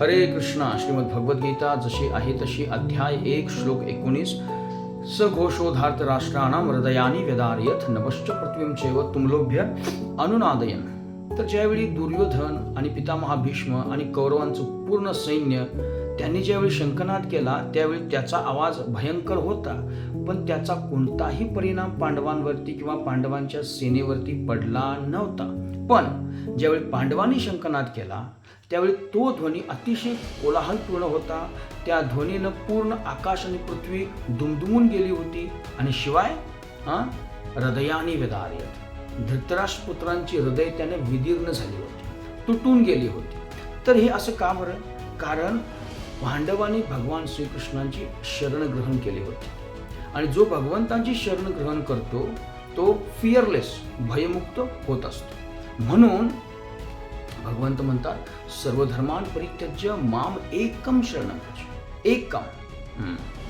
हरे कृष्णा श्रीमद भगवद्गीता जशी आहे तशी अध्याय एक श्लोक एकोणीस. सघोषोधार्थ राष्ट्राणां हृदयानी व्यदार्यथ नभश्च पृथ्वीं चैव तुमलोभ्य अनुनादयन. तर ज्यावेळी दुर्योधन आणि पितामहा भीष्म आणि कौरवांचं पूर्ण सैन्य त्यांनी ज्यावेळी शंखनाद केला त्यावेळी त्याचा आवाज भयंकर होता. पण त्याचा कोणताही परिणाम पांडवांवरती किंवा पांडवांच्या सेनेवरती पडला नव्हता. पण ज्यावेळी पांडवांनी शंखनाद केला त्यावेळी तो ध्वनी अतिशय कोलाहलपूर्ण होता. त्या ध्वनीनं पूर्ण आकाश आणि पृथ्वी दुमदुमून गेली होती. आणि शिवाय हां हृदयाने वेदार्यत धृतराष्ट्रपुत्रांची हृदय त्याने विदीर्ण झाली होती. तुटून गेली होती. तर हे असं का बरं? कारण पांडवांनी भगवान श्रीकृष्णांची शरण ग्रहण केली होती. आणि जो भगवंतांची शरण ग्रहण करतो तो फिअरलेस भयमुक्त होत असतो. म्हणून भगवंत म्हणतात सर्व धर्मान परित्यज्य माम एकम शरण एकम.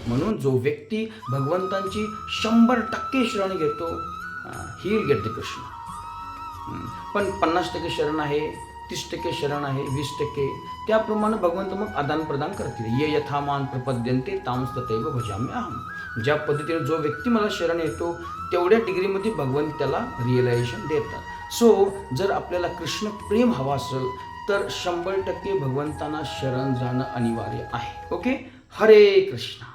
म्हणून जो व्यक्ती भगवंतांची शंभर टक्के शरण घेतो ही गेट द कृष्ण. पण पन्नास टक्के शरण आहे तीस टक्के शरण आहे वीस टक्के त्याप्रमाणे भगवंत मग आदान प्रदान करतील. ये यथामान प्रपद्यंते तांस तथैव भजाम्य अहम ज्या पद्धतीने जो व्यक्ती मला शरण येतो तेवढ्या डिग्रीमध्ये भगवंत त्याला रिअलायझेशन देतात. सो जर आपल्याला कृष्ण प्रेम हवा असेल तर शंभर टक्के भगवंतांना शरण जाणं अनिवार्य आहे. ओके हरे कृष्ण.